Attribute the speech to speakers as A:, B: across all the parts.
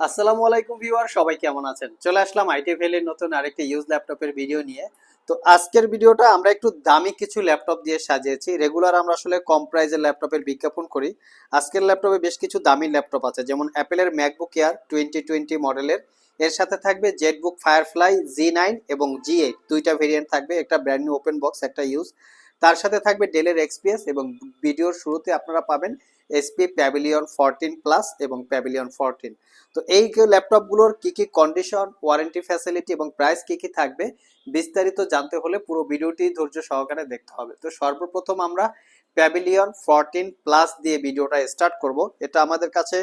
A: আসসালামু আলাইকুম ভিউয়ার, সবাই কেমন আছেন? চলে আসলাম আইটি ভ্যালির নতুন আরেকটি ইউজ ল্যাপটপের ভিডিও নিয়ে। তো আজকের ভিডিওটা আমরা একটু দামি কিছু ল্যাপটপ দিয়ে সাজিয়েছি। রেগুলার আমরা আসলে কম প্রাইজের ল্যাপটপের বিজ্ঞাপন করি। আজকের ল্যাপটপে বেশ কিছু দামি ল্যাপটপ আছে, যেমন অ্যাপেলের ম্যাকবুক এয়ার টোয়েন্টি টোয়েন্টি মডেলের এর সাথে থাকবে জেটবুক ফায়ারফ্লাই জি নাইন এবং জি এইট দুইটা ভেরিয়েন্ট থাকবে, একটা ব্র্যান্ড নিউ ওপেন বক্স একটা ইউজ তার সাথে থাকবে ডেলের এক্সপিএস এবং ভিডিওর শুরুতে আপনারা পাবেন এসপি প্যাভিলিয়ন ফোরটিন প্লাস এবং প্যাভিলিয়ন ফোরটিন তো এই ল্যাপটপগুলোর কি কি কন্ডিশন ওয়ারেন্টি ফ্যাসিলিটি এবং প্রাইস কি কি থাকবে, বিস্তারিত জানতে হলে পুরো ভিডিওটি ধৈর্য সহকারে দেখতে হবে। তো সর্বপ্রথম আমরা প্যাভিলিয়ন ফোরটিন প্লাস দিয়ে ভিডিওটা স্টার্ট করব। এটা আমাদের কাছে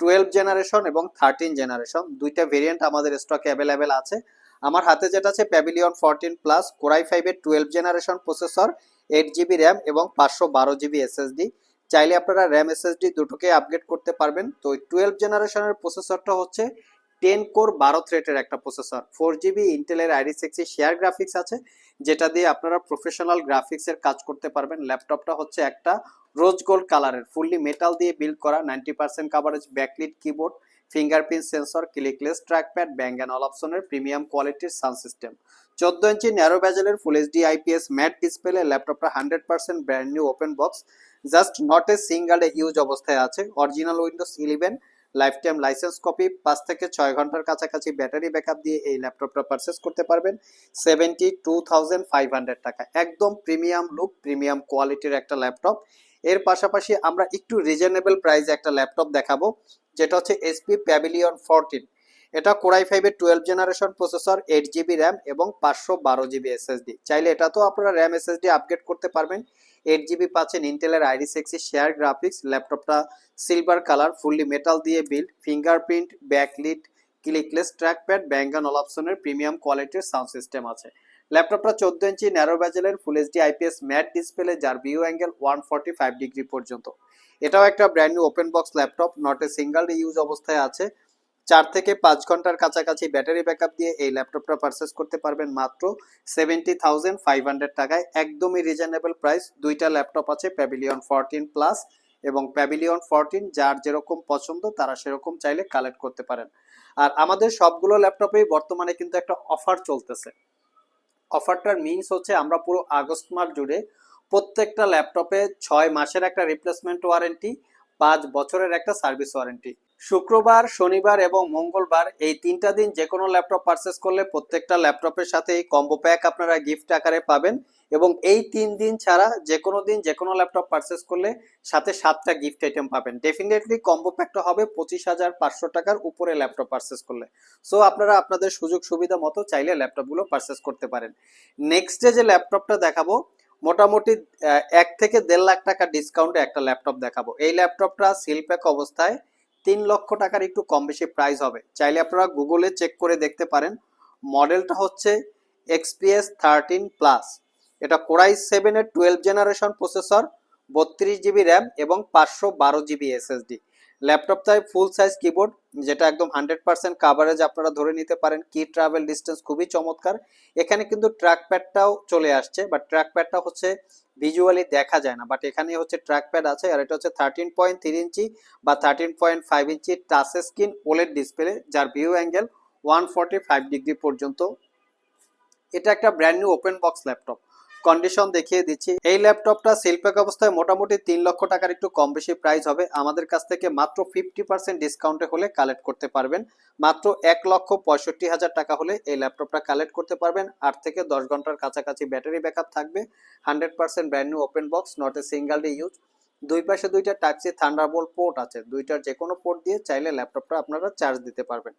A: টুয়েলভ জেনারেশন এবং থার্টিন জেনারেশন দুইটা ভেরিয়েন্ট আমাদের স্টকে অ্যাভেলেবেল আছে। আমার হাতে যেটা আছে Pavilion fourteen plus core i ফাইভের twelve generation processor eight GB RAM এবং পাঁচশো বারো জিবি এসএসডি চাইলে আপনারা র্যাম এসএসডি দুটোকে আপগ্রেড করতে পারবেন। তো টুয়েলভ জেনারেশনের প্রসেসরটা হচ্ছে টেন কোর বারো থ্রেটের একটা প্রসেসর ফোর জিবি ইন্টেলের আইডি সিক্সি শেয়ার গ্রাফিক্স আছে, যেটা দিয়ে আপনারা প্রফেশনাল গ্রাফিক্সের কাজ করতে পারবেন। ল্যাপটপটা হচ্ছে একটা রোজ গোল্ড কালারের ফুললি মেটাল দিয়ে বিল্ড করা ninety percent coverage backlit keyboard fingerprint sensor clickless trackpad Bang and all অপশনের প্রিমিয়াম কোয়ালিটির সাউন্ড সিস্টেম চোদ্দ ইঞ্চি narrow ব্যাজেলের full HD IPS matte display ল্যাপটপটা hundred percent brand new open box just not a single use অবস্থায় আছে। Original Windows eleven lifetime license copy পাঁচ থেকে ছয় ঘণ্টার কাছাকাছি ব্যাটারি ব্যাকআপ দিয়ে এই ল্যাপটপটা পারচেস করতে পারবেন। Seventy two thousand five hundred টাকা। একদম প্রিমিয়াম লুক প্রিমিয়াম কোয়ালিটির একটা ল্যাপটপ এর পাশাপাশি আমরা একটু রিজনেবল প্রাইসে একটা ল্যাপটপ দেখাবো। যেটা হচ্ছে এসপি প্যাভিলিয়ন ফোরটিন এটা কোরাই ফাইভের twelve generation processor eight GB RAM এবং পাঁচশো বারো জিবি এসএসডি চাইলে এটা তো আপনারা র্যাম এসএসডি আপগ্রেড করতে পারবেন। এইট জিবি পাচ্ছেন ইন্টেলের আইডি সিক্সি শেয়ার গ্রাফিক্স ল্যাপটপটা সিলভার কালার ফুললি মেটাল দিয়ে build fingerprint backlit clickless trackpad Bang and all অপশনের প্রিমিয়াম কোয়ালিটির সাউন্ড সিস্টেম আছে। ল্যাপটপটা চোদ্দ ইঞ্চি narrow ব্যাজেলের full HD IPS matte display যার view angle one forty five degree পর্যন্ত। এটাও একটা brand new open box laptop not a single use অবস্থায় আছে। চার থেকে পাঁচ ঘণ্টার কাছাকাছি ব্যাটারি ব্যাকআপ দিয়ে এই ল্যাপটপটা পারচেস করতে পারবেন মাত্র সেভেন্টি থাউজেন্ড ফাইভ হান্ড্রেড টাকায়। একদমই রিজনেবল প্রাইস দুইটা ল্যাপটপ আছে প্যাভিলিয়ন ফোরটিন প্লাস এবং প্যাভিলিয়ন ফোরটিন যার যেরকম পছন্দ তারা সেরকম চাইলে কালেক্ট করতে পারেন। আর আমাদের সবগুলো ল্যাপটপেই বর্তমানে কিন্তু একটা অফার চলতেছে। অফারটার মিনস হচ্ছে আমরা পুরো আগস্ট মাস জুড়ে প্রত্যেকটা ল্যাপটপে ছয় মাসের একটা রিপ্লেসমেন্ট ওয়ারেন্টি পাঁচ বছরের একটা সার্ভিস ওয়ারেন্টি শুক্রবার, শনিবার এবং মঙ্গলবার এই তিনটা দিন যে কোনো ল্যাপটপ পারচেস করলে প্রত্যেকটা ল্যাপটপের সাথে এই কম্বো প্যাক আপনারা গিফট আকারে পাবেন এবং এই তিন দিন ছাড়া যে কোনো দিন যে কোনো ল্যাপটপ পারচেস করলে সাথে সাতটা গিফট আইটেম পাবেন। ডেফিনেটলি কম্বো প্যাকটা হবে পঁচিশ হাজার পাঁচশো টাকার উপরে ল্যাপটপ পারচেস করলে। সো আপনারা আপনাদের সুযোগ সুবিধা মতো চাইলে ল্যাপটপগুলো পারচেস করতে পারেন। নেক্সট ডে যে ল্যাপটপটা দেখাবো মোটামুটি এক থেকে দেড় লাখ টাকা ডিসকাউন্টে একটা ল্যাপটপ দেখাবো। এই ল্যাপটপটা সিল প্যাক অবস্থায় তিন লক্ষ টাকার একটু কম বেশি প্রাইস হবে। চাইলে আপনারা গুগলে চেক করে দেখতে পারেন। মডেলটা হচ্ছে এক্সপিএস থার্টিন প্লাস এটা কোরাই সেভেনের টুয়েলভ জেনারেশন প্রসেসর বত্রিশ জিবি র্যাম এবং পাঁচশো বারো জিবি এসএসডি ল্যাপটপটায় ফুল সাইজ কিবোর্ড যেটা একদম হান্ড্রেড পার্সেন্ট কাভারেজ আপনারা ধরে নিতে পারেন কি ট্রাভেল ডিস্টেন্স খুবই চমৎকার। এখানে কিন্তু ট্র্যাক প্যাডটাও চলে আসছে বাট ট্র্যাক প্যাডটা হচ্ছে ভিজুয়ালি দেখা যায় না বাট এখানে হচ্ছে ট্র্যাক প্যাড আছে, আর এটা হচ্ছে থার্টিন পয়েন্ট থ্রি ইঞ্চি বা থার্টিন পয়েন্ট ফাইভ ইঞ্চি টাচ স্ক্রিন ওলেড ডিসপ্লে যার view angle one forty five degree পর্যন্ত। এটা একটা brand new open box laptop condition দেখিয়ে দিচ্ছি। এই ল্যাপটপটা শিল্পক অবস্থায় মোটামুটি তিন লক্ষ টাকার একটু কম বেশি প্রাইস হবে। আমাদের কাছ থেকে মাত্র ফিফটি পার্সেন্ট ডিসকাউন্টে হলে কালেক্ট করতে পারবেন। মাত্র এক লক্ষ পঁয়ষট্টি হাজার টাকা হলে এই ল্যাপটপটা কালেক্ট করতে পারবেন। আট থেকে দশ ঘণ্টার কাছাকাছি ব্যাটারি ব্যাকআপ থাকবে। Hundred percent brand new open box not a single day use দুই পাশে দুইটা টাইপ সি থান্ডারবোল্ট পোর্ট আছে। দুইটার যে কোনো পোর্ট দিয়ে চাইলে ল্যাপটপটা আপনারা চার্জ দিতে পারবেন।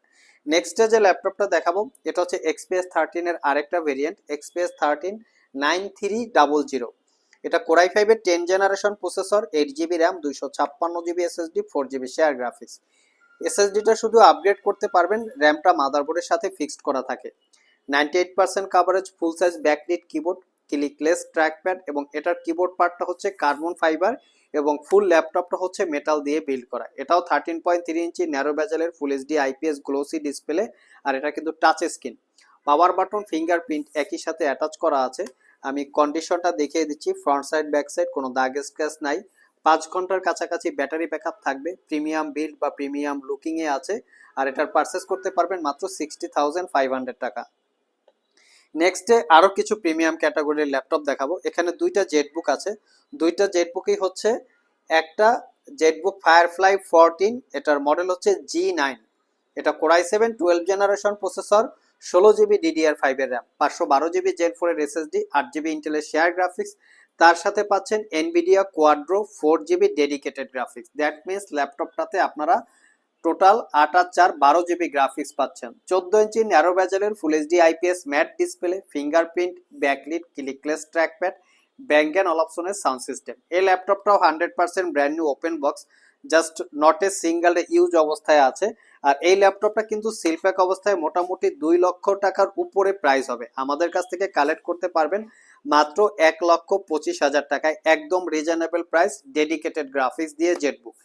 A: নেক্সটে যে ল্যাপটপটা দেখাবো, এটা হচ্ছে এক্সপিএস থার্টিনের আরেকটা variant XPS thirteen nine three double zero. এটা কোরাই ফাইভের ten generation processor, eight GB RAM, দুইশো ছাপ্পান্ন GB SSD, four GB shared graphics. এসএসডিটা শুধু আপগ্রেড করতে পারবেন, র্যামটা মাদারবোর্ডের সাথে ফিক্সড করা থাকে। Ninety eight percent coverage full size backlit keyboard clickless trackpad এবং এটার কিবোর্ড পার্টটা হচ্ছে কার্বন ফাইবার এবং ফুল ল্যাপটপটা হচ্ছে মেটাল দিয়ে বিল্ড করা। এটাও থার্টিন পয়েন্ট থ্রি ইঞ্চি narrow ব্যাজেলের full HD IPS glossy display আর এটা কিন্তু touch screen power button fingerprint একই সাথে অ্যাটাচ করা আছে। আমি কন্ডিশনটা দেখিয়ে দিচ্ছি ফ্রন্ট সাইড ব্যাক সাইড কোনো দাগ স্ক্র্যাচ নাই। পাঁচ ঘণ্টার কাছাকাছি ব্যাটারি ব্যাকআপ থাকবে প্রিমিয়াম বিল্ড বা প্রিমিয়াম লুকিংয়ে আছে, আর এটার পারচেস করতে পারবেন মাত্র সিক্সটি থাউজেন্ড ফাইভ হান্ড্রেড টাকা। নেক্সটে আরও কিছু প্রিমিয়াম ক্যাটাগরির ল্যাপটপ দেখাবো। এখানে দুইটা জেটবুক আছে। দুইটা জেটবুকই হচ্ছে একটা জেটবুক ফায়ারফ্লাই ফোরটিন এটার মডেল হচ্ছে জি নাইন এটা core i seven twelve generation processor ষোলো জিবি ডিডিআর ফাইভের র্যাম পাঁচশো বারো জিবি জেড ফোরের এসএসডি আট জিবি ইন্টেলের শেয়ার গ্রাফিক্স তার সাথে পাচ্ছেন Nvidia Quadro four GB dedicated graphics that means ল্যাপটপটাতে আপনারা টোটাল আট আর চার বারো জিবি গ্রাফিক্স পাচ্ছেন। চোদ্দ ইঞ্চি narrow ব্যাজেলের full HD IPS matte display fingerprint backlit clickless trackpad Bang and অপশনের সাউন্ড সিস্টেম এই ল্যাপটপটাও hundred percent brand new open box just not a single use অবস্থায় আছে। আর এই ল্যাপটপটা কিন্তু সিলপ্যাক অবস্থায় মোটামুটি দুই লক্ষ টাকার উপরে প্রাইস হবে। আমাদের কাছ থেকে কালেক্ট করতে পারবেন মাত্র এক লক্ষ পঁচিশ হাজার টাকায় একদম রিজনেবল প্রাইস ডেডিকেটেড গ্রাফিক্স দিয়ে জেটবুক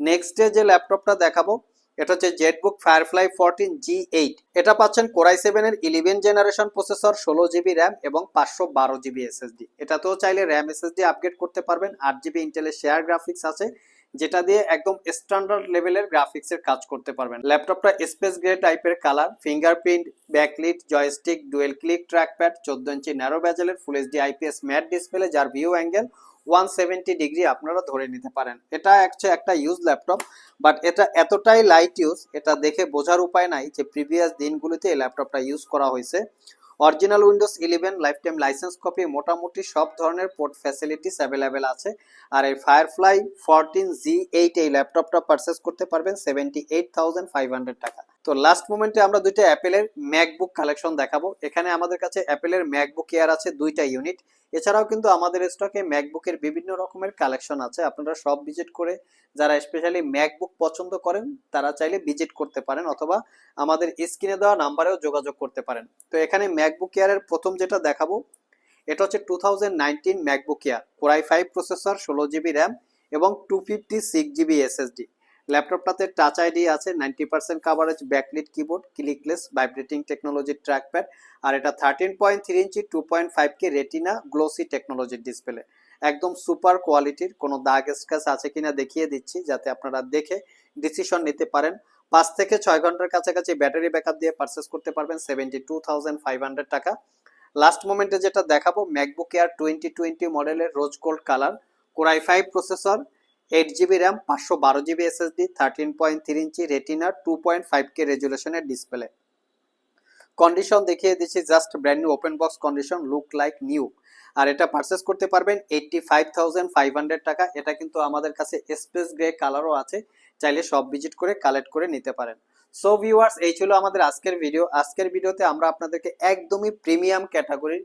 A: নেক্সট ডে যে ল্যাপটপটা দেখাবো, এটা হচ্ছে ZBook Firefly fourteen G eight এটা পাচ্ছেন কোরাই সেভেনের ইলেভেন জেনারেশন প্রসেসর ষোলো জিবি র্যাম এবং পাঁচশো বারো জিবি এসএসডি এটাতেও চাইলে র্যাম এসএসডি আপগ্রেড করতে পারবেন, আট জিবি ইন্টেলের শেয়ার গ্রাফিক্স আছে। যেটা দিয়ে একদম স্ট্যান্ডার্ড লেভেলের গ্রাফিক্সের কাজ করতে পারবেন। ল্যাপটপটা স্পেস গ্রে টাইপের colour fingerprint backlit joystick dual click trackpad চোদ্দ ইঞ্চি narrow ব্যাজেলের full HD IPS matte display যার view angle one seventy degree আপনারা ধরে নিতে পারেন। এটা হচ্ছে একটা ইউজ ল্যাপটপ বাট এটা এতটাই লাইট ইউজ এটা দেখে বোঝার উপায় নাই যে প্রিভিয়াস দিনগুলিতে এই ল্যাপটপটা ইউজ করা হয়েছে। Original Windows eleven lifetime license copy, মোটামুটি সব ধরনের পোর্ট ফ্যাসিলিটিস অ্যাভেলেবেল আছে। আর এই ফায়ারফ্লাই ফোরটিন জি এইট এই ল্যাপটপটা পারচেস করতে পারবেন seventy eight thousand five hundred টাকা। তো লাস্ট মোমেন্টে আমরা দুইটা অ্যাপেলের ম্যাকবুক কালেকশন দেখাবো। এখানে আমাদের কাছে অ্যাপেলের ম্যাকবুক এয়ার আছে দুইটা ইউনিট এছাড়াও কিন্তু আমাদের স্টকে ম্যাকবুকের বিভিন্ন রকমের কালেকশন আছে। আপনারা সব ভিজিট করে যারা স্পেশালি ম্যাকবুক পছন্দ করেন, তারা চাইলে ভিজিট করতে পারেন অথবা আমাদের স্ক্রিনে দেওয়া নাম্বারেও যোগাযোগ করতে পারেন। তো এখানে ম্যাকবুক এয়ারের প্রথম যেটা দেখাবো, এটা হচ্ছে two thousand nineteen MacBook Air core i five processor ষোলো জিবি র্যাম এবং two fifty six GB SSD ল্যাপটপটাতে touch ID আছে ninety percent coverage backlit keyboard clickless vibrating টেকনোলজির ট্র্যাকপ্যাড আর এটা thirteen point three inch two point five K retina glossy টেকনোলজির display একদম super কোয়ালিটির কোনো দাগ স্ক্যাচ আছে কিনা দেখিয়ে দিচ্ছি, যাতে আপনারা দেখে ডিসিশন নিতে পারেন। পাঁচ থেকে ছয় ঘণ্টার কাছাকাছি ব্যাটারি ব্যাকআপ দিয়ে পারচেস করতে পারবেন seventy two thousand five hundred টাকা। লাস্ট মোমেন্টে যেটা দেখাবো ম্যাকবুক এয়ার টোয়েন্টি টোয়েন্টি মডেলের rose gold colour Core i five processor eight GB RAM পাঁচশো বারো GB SSD thirteen point three inch রেটিনার two point five K রেজুলেশনের ডিসপ্লে কন্ডিশন দেখিয়ে দিচ্ছি just brand new open box condition look like new আর এটা purchase করতে পারবেন eighty five thousand five hundred টাকা। এটা কিন্তু আমাদের কাছে স্পেস গ্রে কালারও আছে। চাইলে সব ভিজিট করে কালেক্ট করে নিতে পারেন। সো ভিউয়ার্স এই ছিল আমাদের আজকের ভিডিও আজকের ভিডিওতে আমরা আপনাদেরকে একদমই প্রিমিয়াম ক্যাটাগরির